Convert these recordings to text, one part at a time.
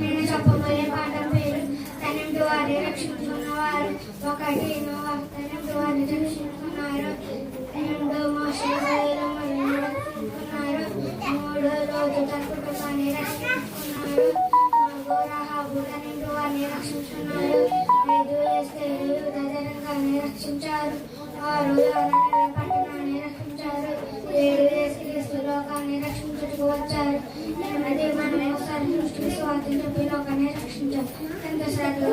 నేను చెప్పబోయే పాఠం పేరు తనంటు వారి రక్షించుకున్నవారు ఒకటి నోవా తనంటు వారి రక్షించుకున్నారు రెండు మోషే బయలు మరియు రక్షించుకున్నారు మూడు రోజు తన కుటుంబాన్ని రక్షించుకున్నారు నాలుగు రహాబు తనంటు వారిని రక్షించుకున్నారు ఐదు ఎస్తేరు యూద జనంగాన్ని రక్షించారు ఆరు అరణ్య పట్టణాన్ని లోకాన్ని రక్షించుటకు వచ్చారు మనం ఒకసారి స్వార్థం చెప్పి లోకాన్ని రక్షించారు ఎంత శ్రద్ధగా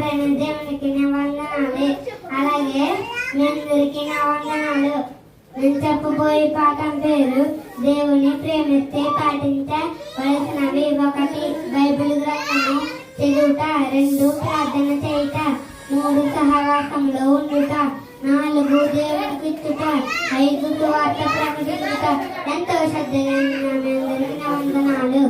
మనం దేవునికి వందనాలు అలాగే మీ అందరికీ వందనాలు నేను చెప్పబోయే పాఠం పేరు దేవుని ప్రేమిస్తే పాటించవలసినవి ఒకటి బైబిల్ గ్రంథము రెండు ప్రార్థన చేయుట మూడు సహవాసంలో ఉండుట నాలుగు దేవునికి ఇచ్చుట ఐదు వార్త ప్రకటించుట ఎంతో శ్రద్ధగా వందనాలు.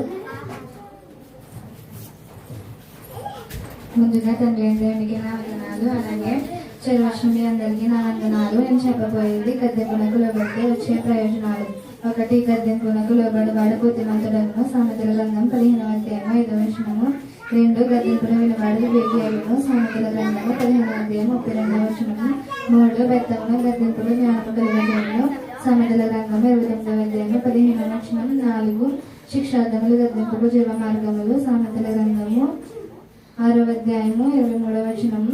ముందుగా తండ్రి అయిన దేవునికి నా వందనాలు. అలాగే చదువు మీ అందరికీ నా వందనాలు. నేను చెప్పబోయేది? గద్దెంపునకు లోబడితే వచ్చే ప్రయోజనాలు. ఒకటి గద్దెంపునకు లోబడి వాడు బుద్ధిమంతుడను సామెతల గంధం పదిహేనవ అధ్యాయము ఐదవ విషయము రెండు గద్దెంపున వినవాడు వేగియలను సామెతల గ్రంథము పదిహేను అధ్యాయం ముప్పై రెండవ వచనము మూడు బెత్తమును గద్దెంపులు జ్ఞానము కలిగిన సామెతల గ్రంథము ఇరవై తొమ్మిదవ అధ్యాయం పదిహేను లక్షణం నాలుగు శిక్షార్థములు గద్దెంపులు జీవ మార్గములు సామెతల గ్రంథము ఆరవ అధ్యాయము ఇరవై మూడవ వచనము.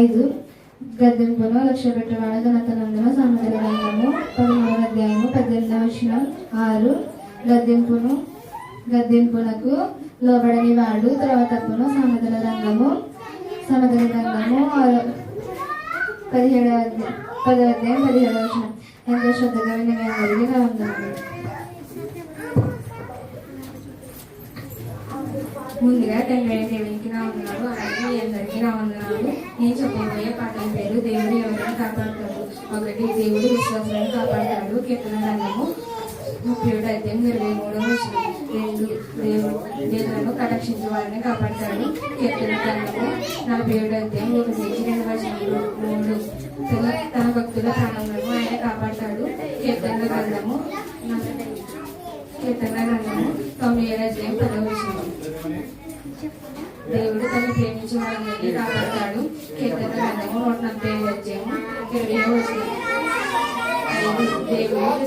ఐదు గద్దెంపును లక్ష్య పెట్టేవాడు ఘనతనందున సామెతల గ్రంథము పదమూడవ అధ్యాయము పద్దెనిమిదవ వచనం. ఆరు గద్దెంపును గద్దెంపునకు లోబడని వాళ్ళు తర్వాతప్పును సామెతల రంగము సామెతల రంగము పదిహేడవ పదవ అధ్యాయం పదిహేడవ ఎంతో శ్రద్ధగా విని మీ ముందుగా తండ్రి దేవునికి నా వందనాలు అలాగే మీ అందరికీ నా వందనాలు. నేను చెప్పబోయే పాటల పేరు? దేవుడు ఎవరిని కాపాడతాడు? ఒకటి దేవుడు విశ్వాసాన్ని కాపాడతాడు. కీర్తన రంగము. ముఖ్యుడు అయితే మీరు మూడవ రెండు దేవుడు దేవులను కటాక్షించే వారిని కాపాడతాడు కీర్తన గ్రంథము నలభై ఏడు అయితే ఒకటి నుంచి రెండు వచనాలు. మూడు తన తన భక్తుల ప్రాణములను ఆయన కాపాడతాడు. కీర్తన గ్రంథము కీర్తన గ్రంథము తొమ్మిది ఏడు అధ్యాయం పదవ వచనం. దేవుడు తను ప్రేమించిన వారిని కాపాడతాడు. కీర్తన గ్రంథము నూట నలభై ఐదు అధ్యాయము ఇరవై వచనం. దేవుడు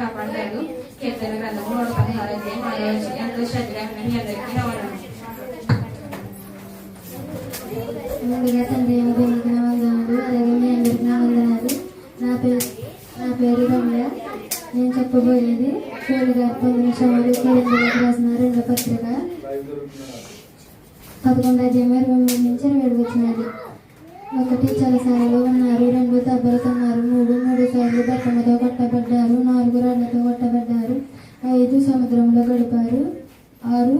కాపాడతాడు కీర్తన నూట పదహారు ఎంతో శ్రద్ధగా అందరికీ నా ముందుగా తండ్రి నా వందనాలు అలాగే మీ నా వందనాలు. నా పేరు నా పేరు రమ్య. నేను చెప్పబోయేది పేరు గారు పొందిన సవాలు రాసిన రెండో పత్రిక. పదకొండు అధ్యాయం ఇరవై మూడు నుంచి ఇరవై ఏడు వచ్చినది. ఒకటి చలసాలలో ఉన్నారు రెండు దెబ్బలు మూడు మూడు సార్లు బట్టలతో కొట్టబడ్డారు నాలుగు రాళ్ళతో కొట్టబడ్డారు ఐదు సముద్రంలో గడిపారు ఆరు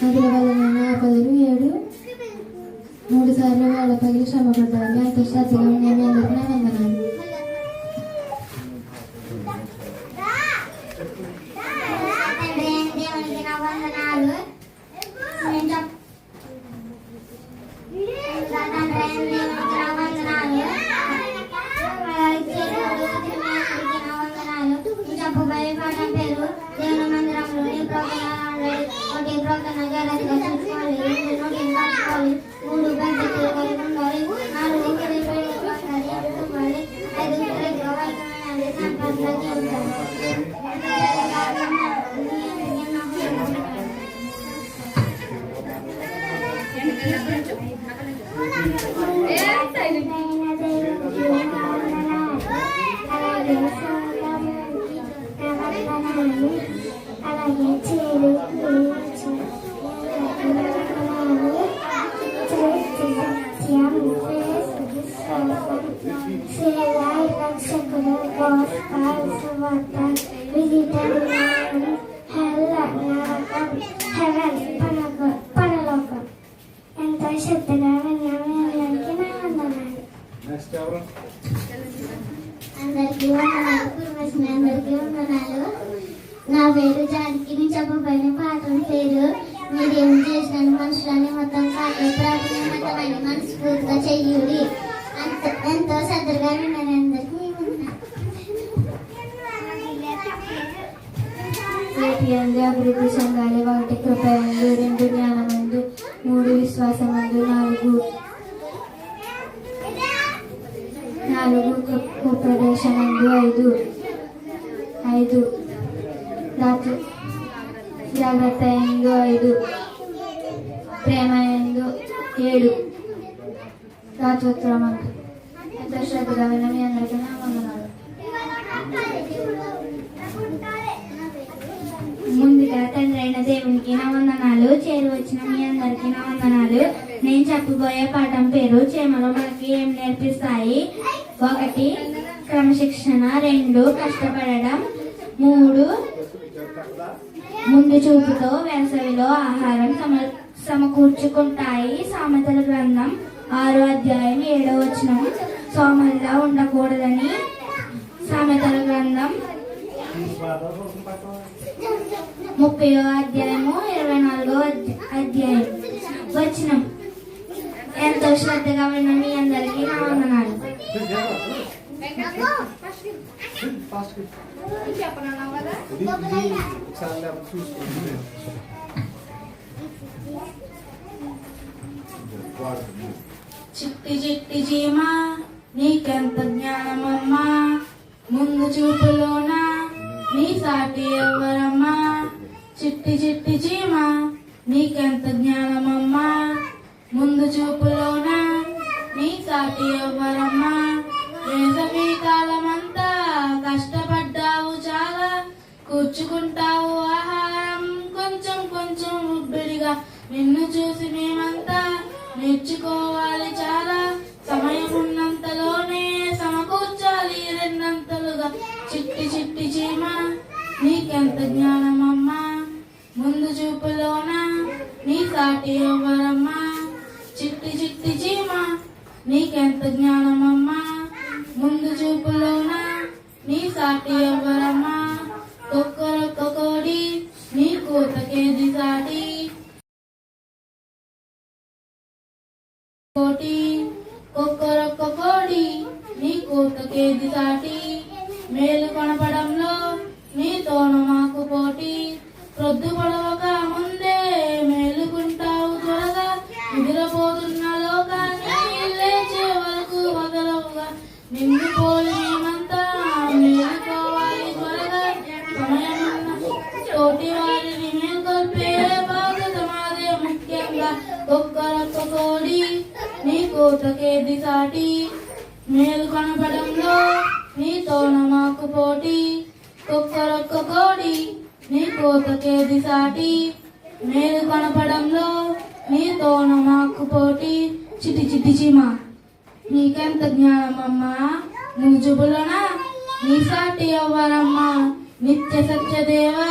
నదుల వలన ఆపదలు ఏడు మూడు సార్లు వాళ్ళ పగిలి శ్రమపడ్డారు. ఎంత శ్రద్ధగా ఉన్నాయి మీ అందరికీ నా వందనాలు. వందనాలు? రక్షకుడు విజిటర్ హెల్ నరకం హెవెన్ పరలోకం పరలోకం ఎంతో శ్రద్ధగా విన్నాము అందరికీ నా వందనాలు అందరికీ వందనాలు అందరికీ వందనాలు నా పేరు. జానకి నేను చెప్పబోయిన పాఠం పేరు మీరేం చేసినాను మనుషులని మొత్తం కాకే ప్రార్థన మనస్ఫూర్తిగా చెయ్యుడి ఎంతో శ్రద్ధగా విన్నారు అందరికీ ఏపీఎందు అభివృద్ధి సంఘాలు ఒకటి కృపయందు రెండు జ్ఞానమందు మూడు విశ్వాసమందు నాలుగు నాలుగు కృ- ఐదు ఐదు జాగ్రత్త ఎందు ఐదు ప్రేమ ఎందు ఏడు రాత్రోత్తరమందు మీ అందరికీ నా వందనాలు ముందుగా తండ్రి అయిన దేవునికి నా వందనాలు చేరు వచ్చిన మీ అందరికీ నా వందనాలు నేను చెప్పబోయే పాఠం పేరు చేమలు మనకి ఏం నేర్పిస్తాయి? ఒకటి క్రమశిక్షణ రెండు కష్టపడడం మూడు ముందు చూపుతో వేసవిలో ఆహారం సమ సమకూర్చుకుంటాయి సామెతల గ్రంథం ఆరో అధ్యాయం ఏడో వచనం. సోమల్లా ఉండకూడదని సామెతల గ్రంథం ముప్పై అధ్యాయము ఇరవై నాలుగో అధ్యాయం. వచ్చిన ఎంతో శ్రద్ధగా విన్న మీ అందరికీ నా వందనాలు. చిట్టి చిట్టి చీమా నీకెంత జ్ఞానమమ్మా? ముందు చూపులోన? నీ సాటి ఎవరమ్మా? చిట్టి చిట్టి చీమ నీకెంత జ్ఞానమమ్మా? ముందు చూపులోన? నీ సాటి ఎవరమ్మా? వేసవి కాలమంతా కష్టపడ్డావు చాలా. కూర్చుకుంటావు ఆహారం కొంచెం కొంచెం ఉబ్బిడిగా. నిన్ను చూసి మేమంతా నేర్చుకోవాలి. జ్ఞానమమ్మా. ముందు చూపులోన? నీ సాటి ఎవ్వరమ్మా? చిట్టి చిట్టి చీమ. నీకెంత జ్ఞానమమ్మా? ముందు చూపులోన? నీ సాటి ఎవ్వరమ్మా? నిన్ను పోలి మేమంతా మేలుకోవాలి త్వరగా. సమయమున్న తోటి వారిని మేల్కొల్పే బాధ్యత మాదే ముఖ్యంగా. ఒక్కరొక్క కోడి నీ కోతకేది సాటి మేలు కనపడంలో నీతోన మాకు పోటీ. ఒక్కరొక్క కోడి నీ కోతకేది సాటి మేలు కనపడంలో నీతోన మాకు పోటీ. చిటి చిటి చిమ. నీకెంత జ్ఞానమమ్మా. నువ్వు జుబులనా నీ సాటి ఎవ్వరమ్మా నిత్య సత్యదేవా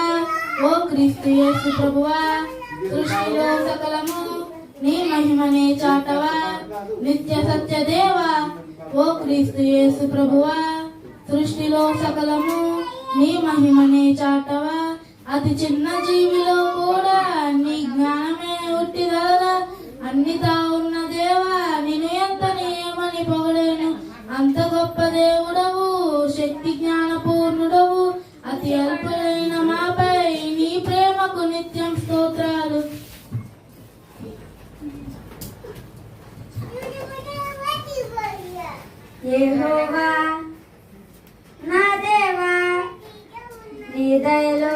ఓ క్రీస్తు యేసు ప్రభువా. సృష్టిలో సకలము నీ మహిమనే చాటవా. నిత్య సత్యదేవా ఓ క్రీస్తు యేసు ప్రభువా. సృష్టిలో సకలము నీ మహిమనే చాటవా. అతి చిన్న జీవిలో కూడా నీ జ్ఞానమే ఉట్టిదలదా అన్నితా ఉన్న గొప్ప దేవుడవు శక్తి జ్ఞాన పూర్ణుడవు అతి అల్పులైన మాపై నీ ప్రేమకు నిత్యం స్తోత్రాలు. నా దేవా నీ దయలో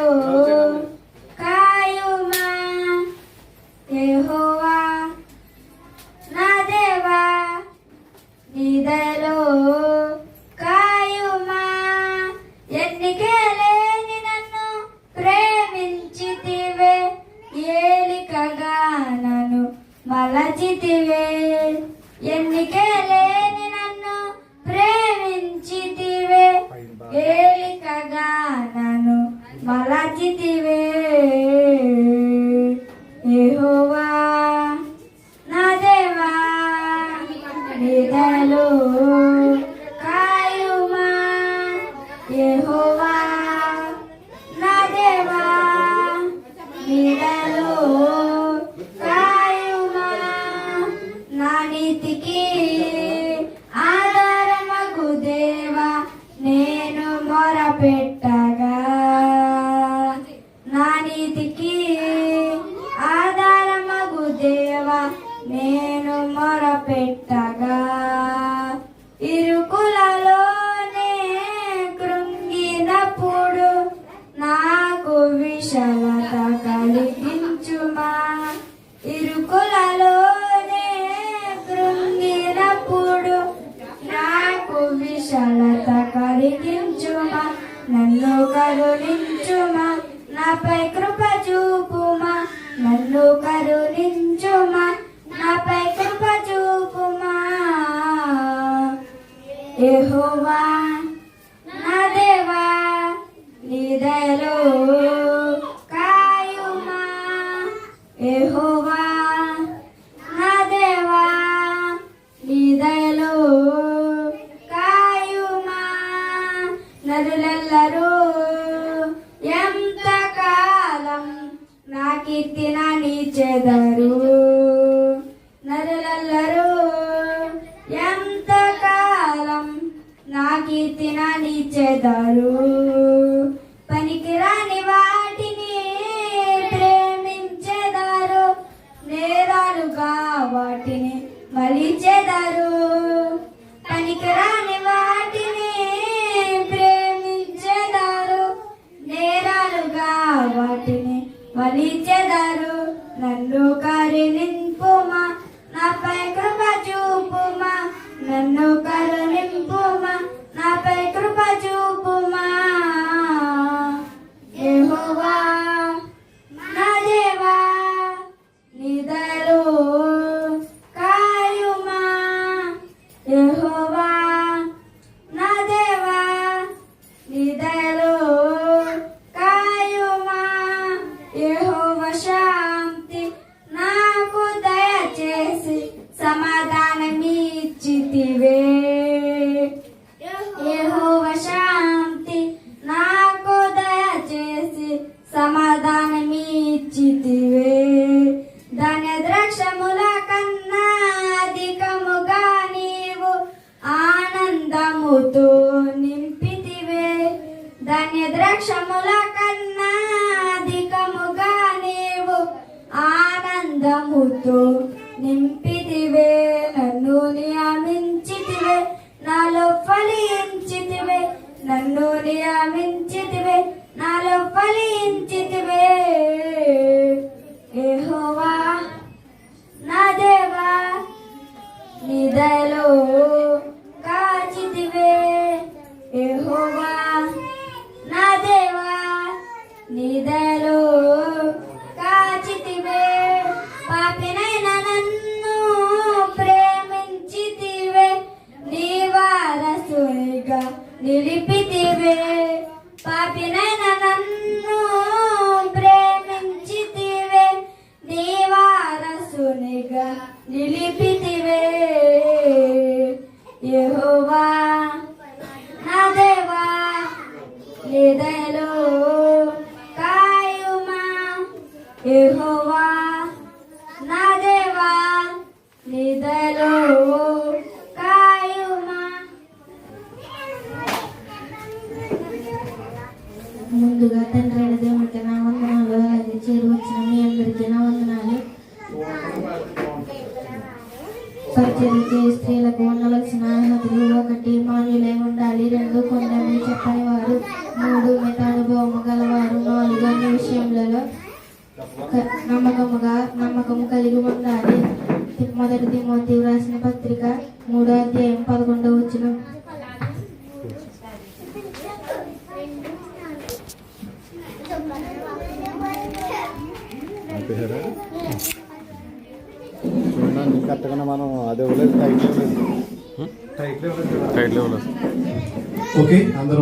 నాపై కృప చూపుమా నన్ను కరుణించుమా. నాపై కృప చూపుమా. యెహోవా నా దేవా నిదలో కాయుమా. యెహోవా నాలో ఫలించితివే నన్ను నియమించితివే నాలో ఫలించితివే ఏహోవా నా దేవా నిదలో యెహోవా నా దేవా నిదలో కాయుమా. ముందుగా తండ్రి అయిన దేవునికి నా వందనాలు అది చేరు వచ్చిన మీ అందరికీ నా వందనాలు. పరిచయం చే స్త్రీలకు ఉండవలసిన అర్హతలు ఒకటి మాన్యులై ఉండాలి. రెండు కొందరిని చెప్పని వారు. మూడు మిత అనుభవము గలవారు. నాలుగు అన్ని విషయములలో నమ్మకముగా నమ్మకము కలిగి ఉండాలి. మొదటి తిమోతి వ్రాసిన పత్రిక మూడో అధ్యాయం పదకొండవ వచ్చిన ఆపేశారా చూడండి కరెక్ట్గా మనం అదే ఇవ్వలేదు టైట్ ఇవ్వలేదు టైట్ ఇవ్వలేదు ఓకే అందరూ